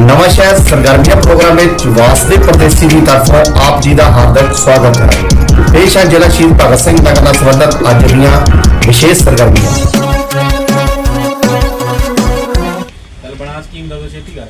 ਨਵਾਂ ਸ਼ਹਿਰ ਸਰਗਰਮੀਆਂ ਪ੍ਰੋਗਰਾਮ ਵਿੱਚ ਵਾਸਦੇ ਪ੍ਰਦੇਸੀ ਦੀ ਤਰਫੋਂ ਆਪ ਜੀ ਦਾ ਹਾਰਦਿਕ ਸਵਾਗਤ ਹੈ। ਪੇਸ਼ ਹੈ ਜ਼ਿਲ੍ਹਾ ਸ਼ਹੀਦ ਭਗਤ ਸਿੰਘ ਨਗਰ ਨਾਲ ਸੰਬੰਧਿਤ ਅੱਜ ਦੀਆਂ ਵਿਸ਼ੇਸ਼ ਸਰਗਰਮੀਆਂ। ਚੱਲ ਬਣਾ ਸਕੀਮ ਦਾ ਛੇਤੀ ਕਰ।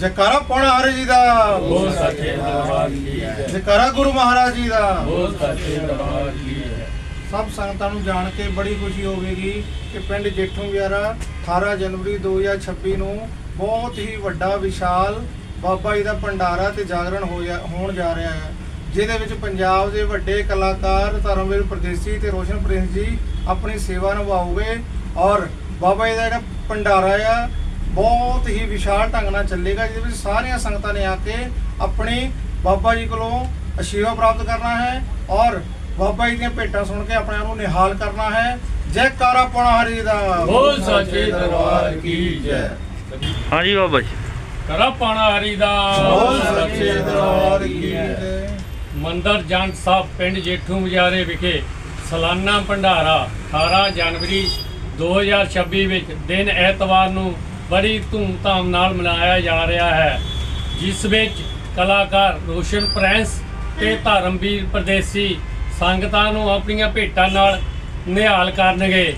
ਜਕਾਰਾ ਪਾਉਣਾ ਹਰ ਜੀ ਦਾ। ਬੋਲ ਸੱਚੇ ਦਰਬਾਰ ਕੀ ਹੈ ਜਕਾਰਾ ਗੁਰੂ ਮਹਾਰਾਜ ਜੀ ਦਾ। ਬੋਲ ਸੱਚੇ ਦਰਬਾਰ ਕੀ ਹੈ ਸਭ ਸੰਗਤਾਂ ਨੂੰ ਜਾਣ ਕੇ ਬੜੀ ਖੁਸ਼ੀ ਹੋਵੇਗੀ ਕਿ ਪਿੰਡ ਜੇਠੂ ਵਿਆਰਾ 18 ਜਨਵਰੀ 2026 ਨੂੰ ਬਹੁਤ ਹੀ ਵੱਡਾ, ਵਿਸ਼ਾਲ ਬਾਬਾ ਜੀ ਦਾ ਭੰਡਾਰਾ ਤੇ ਜਾਗਰਣ ਹੋਇਆ ਹੋਣ ਜਾ ਰਿਹਾ ਹੈ, ਜਿਹਦੇ ਵਿੱਚ ਪੰਜਾਬ ਦੇ ਵੱਡੇ ਕਲਾਕਾਰ ਧਰਮਵੀਰ ਪ੍ਰਦੇਸੀ ਤੇ ਰੋਸ਼ਨ ਪ੍ਰਿੰਸ ਜੀ ਆਪਣੀ ਸੇਵਾ ਨਿਭਾਉਗੇ ਔਰ ਬਾਬਾ ਜੀ ਦਾ ਜਿਹੜਾ ਭੰਡਾਰਾ ਆ, ਬਹੁਤ ਹੀ ਵਿਸ਼ਾਲ ਢੰਗ ਨਾਲ ਚੱਲੇਗਾ, ਜਿਹਦੇ ਵਿੱਚ ਸਾਰੀਆਂ ਸੰਗਤਾਂ ਨੇ ਆ ਕੇ ਆਪਣੇ ਬਾਬਾ ਜੀ ਕੋਲੋਂ ਅਸ਼ੀਰਵਾਦ ਪ੍ਰਾਪਤ ਕਰਨਾ ਹੈ ਔਰ ਬਾਬਾ ਜੀ ਦੀਆਂ ਭੇਟਾਂ ਸੁਣ ਕੇ ਆਪਣੇ ਆਪ ਨੂੰ ਨਿਹਾਲ ਕਰਨਾ ਹੈ। ਜੈ ਕਾਰਾ ਪਾਉਣਾ ਹਰੀ ਦਾ। ਬੋਲ ਸੱਚੇ ਦਰਬਾਰ ਕੀ ਜੈ। ਹਾਂਜੀ ਬਾਬਾ ਜੀ। ਕਰਾ ਪਾਣਾ ਹਰੀ ਦਾ ਸੱਚੇ ਦਰਬਾਰ ਕੀ ਮੰਦਰ ਜੰਡ ਸਾਹਿਬ ਪਿੰਡ ਜੇਠੂ ਮਜਾਰੇ ਵਿਖੇ ਸਾਲਾਨਾ ਭੰਡਾਰਾ 18 ਜਨਵਰੀ 2026 ਵਿੱਚ ਦਿਨ ਐਤਵਾਰ ਨੂੰ ਬੜੀ ਧੂਮਧਾਮ ਨਾਲ ਮਨਾਇਆ ਜਾ ਰਿਹਾ ਹੈ ਜਿਸ ਵਿੱਚ ਕਲਾਕਾਰ ਰੋਸ਼ਨ ਪ੍ਰਿੰਸ ਤੇ ਧਰਮਵੀਰ ਪਰਦੇਸੀ ਸੰਗਤਾਂ ਨੂੰ ਆਪਣੀਆਂ ਭੇਟਾਂ ਨਾਲ ਨਿਹਾਲ ਕਰਨਗੇ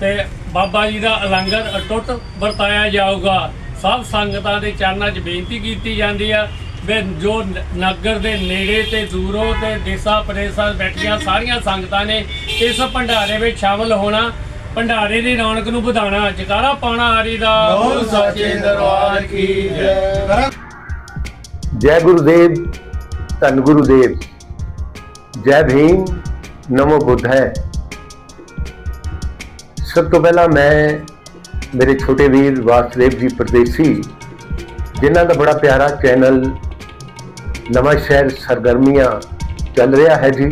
ਤੇ ਬਾਬਾ ਜੀ ਦਾ ਲੰਗਰ ਅਟੁੱਟ ਵਰਤਾਇਆ ਜਾਊਗਾ। ਸਭ ਸੰਗਤਾਂ ਦੇ ਚਰਨਾਂ 'ਚ ਬੇਨਤੀ ਕੀਤੀ ਜਾਂਦੀ ਆ ਵੀ ਜੋ ਨਗਰ ਦੇ ਨੇੜੇ ਤੇ ਦੂਰੋਂ ਤੇ ਦੇਸਾਂ ਪ੍ਰਦੇਸਾਂ ਬੈਠੀਆਂ ਸਾਰੀਆਂ ਸੰਗਤਾਂ ਨੇ ਇਸ ਭੰਡਾਰੇ ਵਿੱਚ ਸ਼ਾਮਲ ਹੋਣਾ ਭੰਡਾਰੇ ਦੀ ਰੌਣਕ ਨੂੰ ਵਧਾਉਣਾ ਜਕਾਰਾ ਪਾਉਣਾ ਹਰੀ ਦਾ। ਬੋਲ ਸੱਚੇ ਦਰਬਾਰ ਕੀ ਜੈ। ਜੈ ਗੁਰੂਦੇਵ ਧੰਨ ਗੁਰੂਦੇਵ। ਜੈ ਭੀਮ ਨਮੋ ਬੁੱਧ ਹੈ। ਸਭ ਤੋਂ ਪਹਿਲਾਂ ਮੈਂ ਮੇਰੇ ਛੋਟੇ ਵੀਰ ਵਾਸਦੇਵ ਜੀ ਪਰਦੇਸੀ, ਜਿਨ੍ਹਾਂ ਦਾ ਬੜਾ ਪਿਆਰਾ ਚੈਨਲ ਨਵਾਂ ਸ਼ਹਿਰ ਸਰਗਰਮੀਆਂ ਚੱਲ ਰਿਹਾ ਹੈ ਜੀ।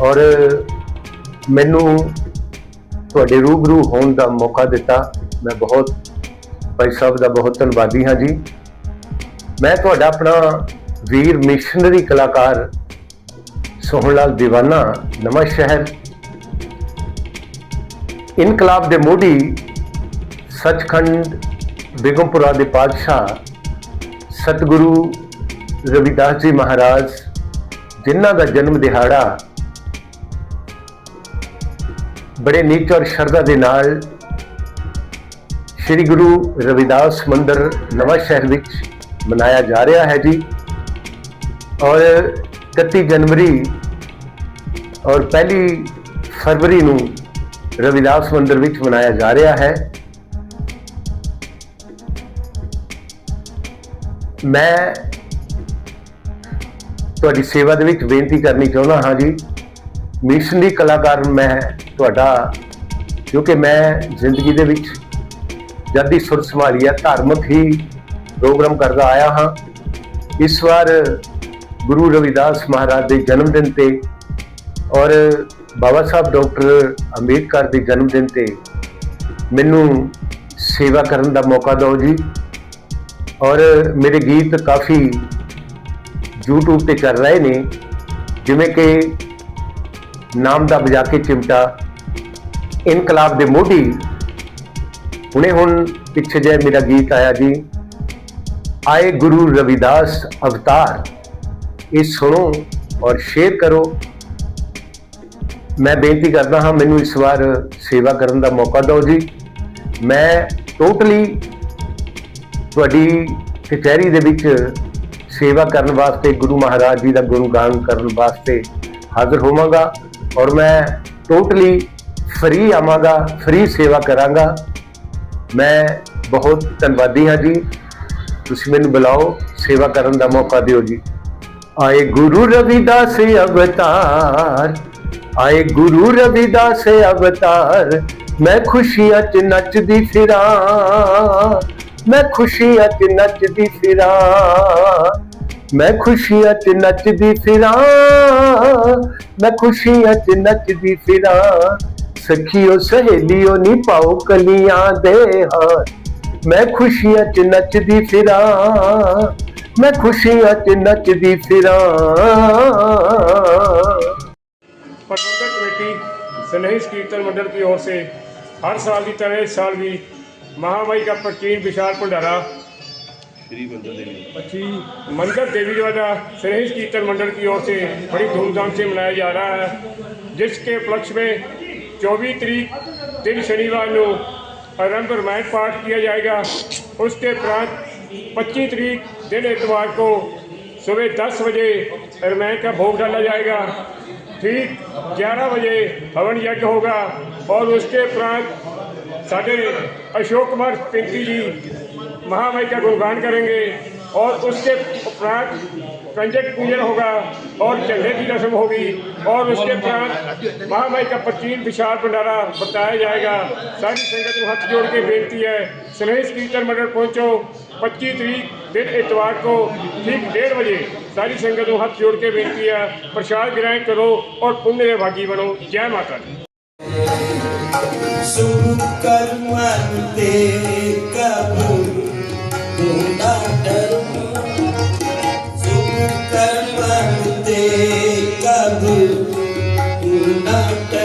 ਔਰ ਮੈਨੂੰ ਤੁਹਾਡੇ ਰੂਬਰੂ ਹੋਣ ਦਾ ਮੌਕਾ ਦਿੱਤਾ। ਮੈਂ ਬਹੁਤ, ਭਾਈ ਸਾਹਿਬ ਦਾ ਬਹੁਤ ਧੰਨਵਾਦੀ ਹਾਂ ਜੀ। ਮੈਂ ਤੁਹਾਡਾ ਆਪਣਾ ਵੀਰ ਮਿਸ਼ਨਰੀ ਕਲਾਕਾਰ ਸੋਹਣ ਲਾਲ ਦੀਵਾਨਾ, ਨਵਾਂ ਸ਼ਹਿਰ ਇਨਕਲਾਬ ਦੇ ਮੋਢੀ ਸੱਚਖੰਡ ਬੇਗਮਪੁਰਾ ਦੇ ਪਾਤਸ਼ਾਹ ਸਤਿਗੁਰੂ ਰਵਿਦਾਸ ਜੀ ਮਹਾਰਾਜ, ਜਿਨ੍ਹਾਂ ਦਾ ਜਨਮ ਦਿਹਾੜਾ ਬੜੇ ਨੀਚ ਔਰ ਸ਼ਰਧਾ ਦੇ ਨਾਲ ਸ੍ਰੀ ਗੁਰੂ ਰਵਿਦਾਸ ਮੰਦਿਰ ਨਵਾਂ ਸ਼ਹਿਰ ਵਿੱਚ ਮਨਾਇਆ ਜਾ ਰਿਹਾ ਹੈ ਜੀ। ਔਰ 31 ਜਨਵਰੀ ਔਰ ਪਹਿਲੀ ਫਰਵਰੀ ਨੂੰ ਰਵਿਦਾਸ ਮੰਦਿਰ ਵਿੱਚ ਮਨਾਇਆ ਜਾ ਰਿਹਾ ਹੈ ਮੈਂ ਤੁਹਾਡੀ ਸੇਵਾ ਦੇ ਵਿੱਚ ਬੇਨਤੀ ਕਰਨੀ ਚਾਹੁੰਦਾ ਹਾਂ ਜੀ ਮਿਸ਼ਨ ਦੀ ਕਲਾਕਾਰ ਮੈਂ ਤੁਹਾਡਾ ਕਿਉਂਕਿ ਮੈਂ ਜ਼ਿੰਦਗੀ ਦੇ ਵਿੱਚ ਜਦ ਦੀ ਸੁਰ ਸੰਭਾਲੀ ਹੈ ਧਾਰਮਿਕ ਹੀ ਪ੍ਰੋਗਰਾਮ ਕਰਦਾ ਆਇਆ ਹਾਂ ਇਸ ਵਾਰ ਗੁਰੂ ਰਵਿਦਾਸ ਮਹਾਰਾਜ ਦੇ ਜਨਮ ਦਿਨ ਤੇ ਔਰ ਬਾਬਾ ਸਾਹਿਬ ਡਾਕਟਰ ਅੰਬੇਦਕਰ ਦੇ ਜਨਮ ਦਿਨ ਤੇ ਮੈਨੂੰ ਸੇਵਾ ਕਰਨ ਦਾ ਮੌਕਾ ਦਿਓ ਜੀ। ਔਰ ਮੇਰੇ ਗੀਤ ਕਾਫੀ YouTube ਤੇ ਚੱਲ ਰਹੇ ਨੇ, ਜਿਵੇਂ ਕਿ ਨਾਮ ਦਾ ਬਜਾ ਕੇ ਚਿਮਟਾ, ਇਨਕਲਾਬ ਦੇ ਮੋਢੀ। ਹੁਣੇ ਹੁਣ ਪਿੱਛੇ ਜੇ ਮੇਰਾ ਗੀਤ ਆਇਆ ਜੀ, ਆਏ ਗੁਰੂ ਰਵਿਦਾਸ ਅਵਤਾਰ। ਇਹ ਸੁਣੋ ਔਰ ਸ਼ੇਅਰ ਕਰੋ। ਮੈਂ ਬੇਨਤੀ ਕਰਦਾ ਹਾਂ, ਮੈਨੂੰ ਇਸ ਵਾਰ ਸੇਵਾ ਕਰਨ ਦਾ ਮੌਕਾ ਦਿਓ ਜੀ। ਮੈਂ ਟੋਟਲੀ ਤੁਹਾਡੀ ਕਚਹਿਰੀ ਦੇ ਵਿੱਚ ਸੇਵਾ ਕਰਨ ਵਾਸਤੇ, ਗੁਰੂ ਮਹਾਰਾਜ ਜੀ ਦਾ ਗੁਣਗਾਨ ਕਰਨ ਵਾਸਤੇ ਹਾਜ਼ਰ ਹੋਵਾਂਗਾ ਔਰ ਮੈਂ ਟੋਟਲੀ ਫ੍ਰੀ ਆਵਾਂਗਾ ਫ੍ਰੀ ਸੇਵਾ ਕਰਾਂਗਾ। ਮੈਂ ਬਹੁਤ ਧੰਨਵਾਦੀ ਹਾਂ ਜੀ। ਤੁਸੀਂ ਮੈਨੂੰ ਬੁਲਾਓ, ਸੇਵਾ ਕਰਨ ਦਾ ਮੌਕਾ ਦਿਓ ਜੀ। ਆਏ ਗੁਰੂ ਰਵਿਦਾਸ ਅਵਤਾਰ ਆਏ ਗੁਰੂ ਰਵਿਦਾਸ ਅਵਤਾਰ, ਮੈਂ ਖੁਸ਼ੀਆਂ ਚ ਨੱਚਦੀ ਫਿਰਾਂ। ਮੈਂ ਖੁਸ਼ੀਆਂ ਚ ਨੱਚਦੀ ਫਿਰਾਂ। ਮੈਂ ਖੁਸ਼ੀਆਂ ਚ ਨੱਚਦੀ ਫਿਰਾਂ। ਮੈਂ ਖੁਸ਼ੀਆਂ ਚ ਨੱਚਦੀ ਫਿਰਾਂ। ਸਖੀਓ ਸਹੇਲੀਓ ਨੀ ਪਾਓ ਕਲੀਆਂ ਦੇ ਹਾਰ। ਮੈਂ ਖੁਸ਼ੀਆਂ ਚ ਨੱਚਦੀ ਫਿਰਾਂ। ਮੈਂ ਖੁਸ਼ੀਆਂ ਚ ਨੱਚਦੀ ਫਿਰਾਂ। प्रबंधक कमेटी स्नेही कीर्तन मंडल की ओर से हर साल की तरह इस साल भी महामाई का प्राचीन विशाल भंडारा मंदिर देवी द्वारा श्रेष्ठ कीर्तन मंडल की ओर से बड़ी धूमधाम से मनाया जा रहा है जिसके उपलक्ष्य में 24 तरीक दिन शनिवार को आरंभ रामायण पाठ किया जाएगा उसके उपरांत 25 तरीक दिन इतवार को सुबह 10 बजे रामायण का भोग डाला जाएगा ठीक 11 बजे हवन यज्ञ होगा और उसके उपरांत साढ़े अशोक कुमार पिंकी जी महामाई का गुणगान करेंगे और उसके उपरांत कंजक पूजन होगा और झंडे की रस्म होगी और उसके उपरांत महामाई का प्राचीन विशाल भंडारा बताया जाएगा। सारी संगत को हाथ जोड़ के बेनती है, स्नेह कीर्तन मंडल पहुंचो। 25 तरीक दिन इतवार को ठीक डेढ़ बजे सारी संगत को हाथ जोड़ के बेनती है प्रसाद ग्रहण करो और पुण्य भागी बनो जय माता दी सुकर्मते कबू गुना डरू सुकर्मते कबू गुना डरू तेरे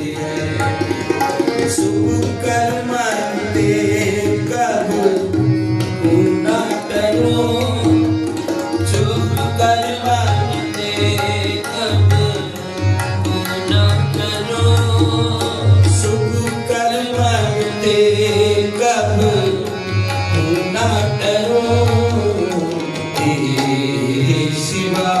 ਸ਼ੁਭ ਕਰ ਮਰਦੇ ਕਬਨ ਸ਼ੁਭ ਕਰਮਦੇ ਕਬਟ ਰੋ ਸ਼ੁਭ ਕਰ ਮਰਦੇ ਕਵਟ ਰੋ ਸ਼ਿਵਾ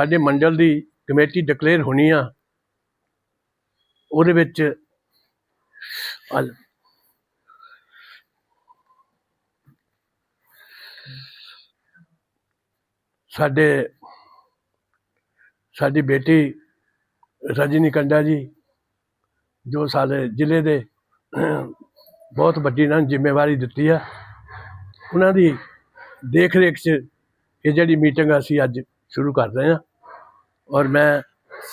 ਸਾਡੇ ਮੰਡਲ ਦੀ ਕਮੇਟੀ ਡਿਕਲੇਅਰ ਹੋਣੀ ਆ, ਉਹਦੇ ਵਿੱਚ ਸਾਡੇ, ਸਾਡੀ ਬੇਟੀ ਰਜਨੀ ਕੰਡਾ ਜੀ, ਜੋ ਸਾਡੇ ਜ਼ਿਲ੍ਹੇ ਦੇ ਬਹੁਤ ਵੱਡੀ ਇਹਨਾਂ ਨੂੰ ਜ਼ਿੰਮੇਵਾਰੀ ਦਿੱਤੀ ਆ, ਉਹਨਾਂ ਦੀ ਦੇਖ ਰੇਖ 'ਚ ਇਹ ਜਿਹੜੀ ਮੀਟਿੰਗ ਅਸੀਂ ਅੱਜ ਸ਼ੁਰੂ ਕਰ ਰਹੇ ਹਾਂ ਔਰ ਮੈਂ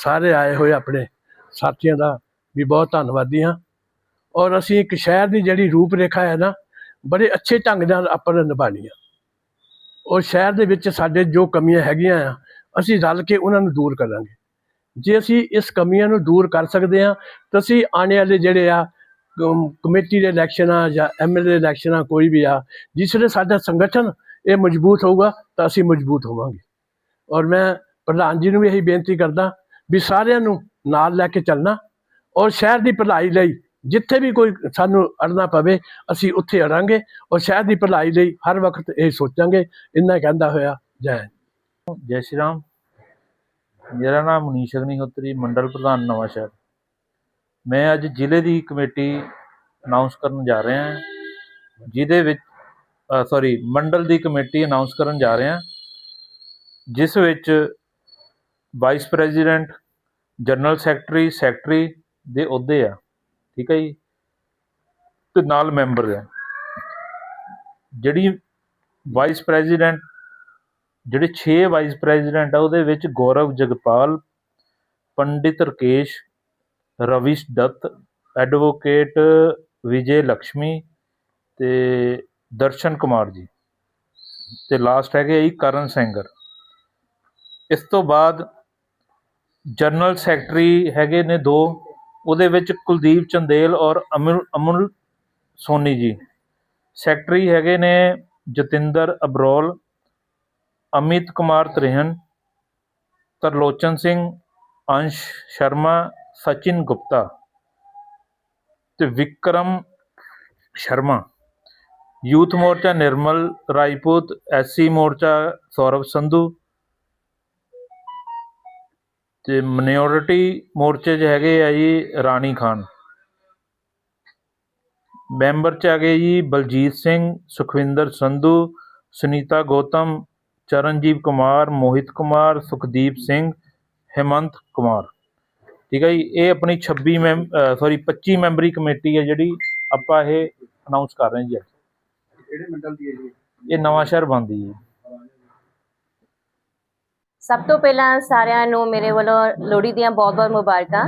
ਸਾਰੇ ਆਏ ਹੋਏ ਆਪਣੇ ਸਾਥੀਆਂ ਦਾ ਵੀ ਬਹੁਤ ਧੰਨਵਾਦੀ ਹਾਂ। ਔਰ ਅਸੀਂ ਇੱਕ ਸ਼ਹਿਰ ਦੀ ਜਿਹੜੀ ਰੂਪ ਰੇਖਾ ਹੈ ਨਾ, ਬੜੇ ਅੱਛੇ ਢੰਗ ਨਾਲ ਆਪਾਂ ਨੇ ਨਿਭਾਉਣੀ ਆ। ਔਰ ਸ਼ਹਿਰ ਦੇ ਵਿੱਚ ਸਾਡੇ ਜੋ ਕਮੀਆਂ ਹੈਗੀਆਂ ਆ, ਅਸੀਂ ਰਲ ਕੇ ਉਹਨਾਂ ਨੂੰ ਦੂਰ ਕਰਾਂਗੇ। ਜੇ ਅਸੀਂ ਇਸ ਕਮੀਆਂ ਨੂੰ ਦੂਰ ਕਰ ਸਕਦੇ ਹਾਂ, ਤਾਂ ਅਸੀਂ ਆਉਣ ਵਾਲੇ ਜਿਹੜੇ ਆ ਕਮੇਟੀ ਦੇ ਇਲੈਕਸ਼ਨ ਆ ਜਾਂ ਐਮਐਲਏ ਇਲੈਕਸ਼ਨ ਆ, ਕੋਈ ਵੀ ਆ, ਜਿਸ ਵੇਲੇ ਸਾਡਾ ਸੰਗਠਨ ਇਹ ਮਜ਼ਬੂਤ ਹੋਊਗਾ, ਤਾਂ ਅਸੀਂ ਮਜ਼ਬੂਤ ਹੋਵਾਂਗੇ। ਔਰ ਮੈਂ ਪ੍ਰਧਾਨ ਜੀ ਨੂੰ ਵੀ ਇਹੀ ਬੇਨਤੀ ਕਰਦਾ ਵੀ ਸਾਰਿਆਂ ਨੂੰ ਨਾਲ ਲੈ ਕੇ ਚੱਲਣਾ ਔਰ ਸ਼ਹਿਰ ਦੀ ਭਲਾਈ ਲਈ ਜਿੱਥੇ ਵੀ ਕੋਈ ਸਾਨੂੰ ਅੜਨਾ ਪਵੇ, ਅਸੀਂ ਉੱਥੇ ਅੜਾਂਗੇ ਔਰ ਸ਼ਹਿਰ ਦੀ ਭਲਾਈ ਲਈ ਹਰ ਵਕਤ ਇਹ ਸੋਚਾਂਗੇ। ਇੰਨਾ ਕਹਿੰਦਾ ਹੋਇਆ, ਜੈ ਜੈ ਸ਼੍ਰੀ ਰਾਮ। ਮੇਰਾ ਨਾਮ ਮਨੀਸ਼ ਅਗਨੀਹੋਤਰੀ, ਮੰਡਲ ਪ੍ਰਧਾਨ ਨਵਾਂ ਸ਼ਹਿਰ। ਮੈਂ ਅੱਜ ਜ਼ਿਲ੍ਹੇ ਦੀ ਕਮੇਟੀ ਅਨਾਉਂਸ ਕਰਨ ਜਾ ਰਿਹਾ ਹਾਂ, ਜਿਹਦੇ ਵਿੱਚ ਸੌਰੀ ਮੰਡਲ ਦੀ ਕਮੇਟੀ ਅਨਾਉਂਸ ਕਰਨ ਜਾ ਰਿਹਾ ਜਿਸ ਵਿੱਚ vice president general secretary secretary ਦੇ ਅਹੁਦੇ ਆ। ਠੀਕ ਹੈ ਜੀ? ਤੇ ਨਾਲ ਮੈਂਬਰ ਆ। ਜਿਹੜੀ ਵਾਈਸ ਪ੍ਰੈਜ਼ੀਡੈਂਟ ਜਿਹੜੇ 6 ਵਾਈਸ ਪ੍ਰੈਜ਼ੀਡੈਂਟ ਆ, ਉਹਦੇ ਵਿੱਚ ਗੌਰਵ ਜਗਪਾਲ ਪੰਡਿਤ ਰਕੇਸ਼ ਰਵਿਸ਼ ਦੱਤ ਐਡਵੋਕੇਟ ਵਿਜੇ ਲక్ష్ਮੀ ਤੇ ਦਰਸ਼ਨ ਕੁਮਾਰ ਜੀ। ਤੇ ਲਾਸਟ ਹੈਗੇ ਆ ਜੀ ਕਰਨ ਸੈਂਗਰ ਇਸ ਤੋਂ ਬਾਅਦ ਜਨਰਲ ਸੈਕਟਰੀ ਹੈਗੇ ਨੇ ਦੋ, ਉਹਦੇ ਵਿੱਚ ਕੁਲਦੀਪ ਚੰਦੇਲ ਔਰ ਅਮੁਲ ਅਮੁਲ ਸੋਨੀ ਜੀ। ਸੈਕਟਰੀ ਹੈਗੇ ਨੇ ਜਤਿੰਦਰ ਅਬਰੋਲ, ਅਮਿਤ ਕੁਮਾਰ ਤ੍ਰਿਹਨ, ਤਰਲੋਚਨ ਸਿੰਘ, ਅੰਸ਼ ਸ਼ਰਮਾ, ਸਚਿਨ ਗੁਪਤਾ ਤੇ ਵਿਕਰਮ ਸ਼ਰਮਾ। ਯੂਥ ਮੋਰਚਾ ਨਿਰਮਲ ਰਾਜਪੂਤ, ਐਸਸੀ ਮੋਰਚਾ ਸੌਰਵ ਸੰਧੂ ਤੇ ਮਿਨੋਰਿਟੀ ਮੋਰਚੇ 'ਚ ਹੈਗੇ ਆ ਜੀ ਰਾਣੀ ਖਾਨ। ਮੈਂਬਰ 'ਚ ਹੈਗੇ ਜੀ ਬਲਜੀਤ ਸਿੰਘ ਸੁਖਵਿੰਦਰ ਸੰਧੂ ਸੁਨੀਤਾ ਗੌਤਮ ਚਰਨਜੀਤ ਕੁਮਾਰ ਮੋਹਿਤ ਕੁਮਾਰ ਸੁਖਦੀਪ ਸਿੰਘ ਹਿਮੰਤ ਕੁਮਾਰ। ਠੀਕ ਹੈ ਜੀ ਇਹ ਆਪਣੀ 26 ਮੈਂਬ ਸੌਰੀ 25 ਮੈਂਬਰੀ ਕਮੇਟੀ ਹੈ ਜਿਹੜੀ ਆਪਾਂ ਇਹ ਅਨਾਉਂਸ ਕਰ ਰਹੇ ਹਾਂ ਜੀ। ਅੱਜ ਕਿਹੜੇ ਮੰਡਲ ਦੀ ਹੈ ਜੀ? ਇਹ ਨਵਾਂ ਸ਼ਹਿਰ ਬਣਦੀ ਹੈ ਸਭ ਤੋਂ ਪਹਿਲਾਂ ਸਾਰਿਆਂ ਨੂੰ ਮੇਰੇ ਵੱਲੋਂ ਲੋਹੜੀ ਦੀਆਂ ਬਹੁਤ-ਬਹੁਤ ਮੁਬਾਰਕਾਂ।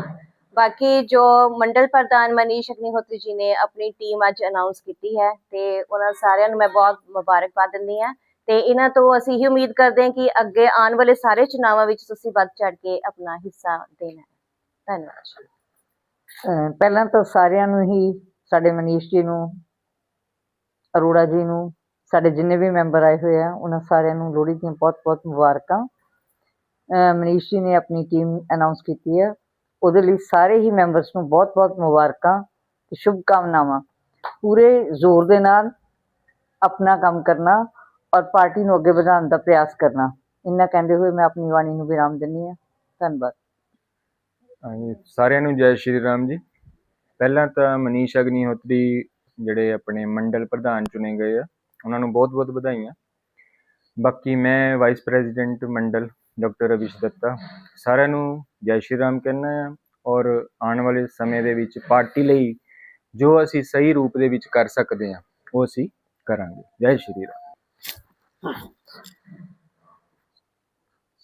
ਬਾਕੀ ਜੋ ਮੰਡਲ ਪ੍ਰਧਾਨ ਮਨੀਸ਼ ਅਗਨੀਹੋਤਰੀ ਜੀ ਨੇ ਆਪਣੀ ਟੀਮ ਅੱਜ ਅਨਾਉਂਸ ਕੀਤੀ ਹੈ ਤੇ ਉਹਨਾਂ ਸਾਰਿਆਂ ਨੂੰ ਮੈਂ ਬਹੁਤ ਮੁਬਾਰਕਬਾਦ ਦਿੰਦੀ ਹਾਂ। ਤੇ ਇਹਨਾਂ ਤੋਂ ਅਸੀਂ ਇਹ ਉਮੀਦ ਕਰਦੇ ਹਾਂ ਕਿ ਅੱਗੇ ਆਉਣ ਵਾਲੇ ਸਾਰੇ ਚੁਣਾਵਾਂ ਵਿੱਚ ਤੁਸੀਂ ਵੱਧ ਚੜ ਕੇ ਆਪਣਾ ਹਿੱਸਾ ਦੇਣਾ ਧੰਨਵਾਦ। ਪਹਿਲਾਂ ਤਾਂ ਸਾਰਿਆਂ ਨੂੰ ਹੀ, ਸਾਡੇ ਮਨੀਸ਼ ਜੀ ਨੂੰ, ਅਰੋੜਾ ਜੀ ਨੂੰ, ਸਾਡੇ ਜਿੰਨੇ ਵੀ ਮੈਂਬਰ ਆਏ ਹੋਏ ਆ, ਉਹਨਾਂ ਸਾਰਿਆਂ ਨੂੰ ਲੋਹੜੀ ਦੀਆਂ ਬਹੁਤ-ਬਹੁਤ ਮੁਬਾਰਕਾਂ। ਮਨੀਸ਼ ਜੀ ਨੇ ਆਪਣੀ ਟੀਮ ਅਨਾਉਂਸ ਕੀਤੀ ਹੈ। ਉਹਦੇ ਲਈ ਸਾਰੇ ਹੀ ਮੈਂਬਰਸ ਨੂੰ ਬਹੁਤ-ਬਹੁਤ ਮੁਬਾਰਕਾਂ ਤੇ ਸ਼ੁਭ ਕਾਮਨਾਵਾਂ ਪੂਰੇ ਜ਼ੋਰ ਦੇ ਨਾਲ ਆਪਣਾ ਕੰਮ ਕਰਨਾ ਔਰ ਪਾਰਟੀ ਨੂੰ ਅੱਗੇ ਵਧਾਉਣ ਦਾ ਪ੍ਰਯਾਸ ਕਰਨਾ। ਇੰਨਾ ਕਹਿੰਦੇ ਹੋਏ ਮੈਂ ਆਪਣੀ ਬਾਣੀ ਨੂੰ ਵਿਰਾਮ ਦਿੰਦੀ ਹਾਂ। ਧੰਨਵਾਦ। ਸਾਰਿਆਂ ਨੂੰ ਜੈ ਸ਼੍ਰੀ ਰਾਮ ਜੀ। ਪਹਿਲਾਂ ਤਾਂ ਮਨੀਸ਼ ਅਗਨੀਹੋਤਰੀ ਜਿਹੜੇ ਆਪਣੇ ਮੰਡਲ ਪ੍ਰਧਾਨ ਚੁਣੇ ਗਏ ਆ, ਉਹਨਾਂ ਨੂੰ ਬਹੁਤ-ਬਹੁਤ ਵਧਾਈਆਂ। ਬਾਕੀ ਮੈਂ ਵਾਈਸ ਪ੍ਰੈਜ਼ੀਡੈਂਟ ਮੰਡਲ ਡਾਕਟਰ ਰਵਿਸ਼ ਦੱਤਾ। ਸਾਰਿਆਂ ਨੂੰ ਜੈ ਸ਼੍ਰੀ ਰਾਮ ਕਹਿਣਾ ਆ ਔਰ ਆਉਣ ਵਾਲੇ ਸਮੇਂ ਦੇ ਵਿੱਚ ਪਾਰਟੀ ਲਈ ਜੋ ਅਸੀਂ ਸਹੀ ਰੂਪ ਦੇ ਵਿੱਚ ਕਰ ਸਕਦੇ ਹਾਂ, ਉਹ ਅਸੀਂ ਕਰਾਂਗੇ। ਜੈ ਸ਼੍ਰੀ ਰਾਮ।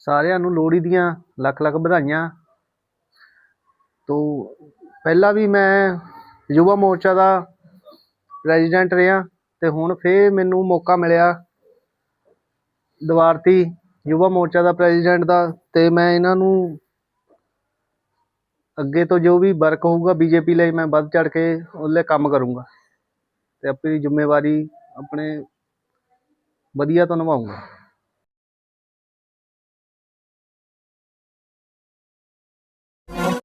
ਸਾਰਿਆਂ ਨੂੰ ਲੋਹੜੀ ਦੀਆਂ ਲੱਖ ਲੱਖ ਵਧਾਈਆਂ। ਤੋਂ ਪਹਿਲਾਂ ਵੀ ਮੈਂ ਯੁਵਾ ਮੋਰਚਾ ਦਾ ਪ੍ਰੈਜ਼ੀਡੈਂਟ ਰਿਹਾ ਤੇ ਹੁਣ ਫੇਰ ਮੈਨੂੰ ਮੌਕਾ ਮਿਲਿਆ। ਦਵਾਰਤੀ ਯੁਵਾ ਮੋਰਚਾ ਦਾ ਪ੍ਰੈਜ਼ੀਡੈਂਟ ਦਾ ਤੇ ਮੈਂ ਇਹਨਾਂ ਨੂੰ ਅੱਗੇ ਤੋਂ ਜੋ ਵੀ ਵਰਕ ਹੋਊਗਾ ਬੀਜੇਪੀ ਲਈ ਮੈਂ ਵੱਧ ਚੜ ਕੇ ਉਹਲੇ ਕੰਮ ਕਰੂੰਗਾ। ਤੇ ਆਪਣੀ ਜ਼ਿੰਮੇਵਾਰੀ ਆਪਣੇ ਵਧੀਆ ਤੋਂ ਨਿਭਾਊਂਗਾ।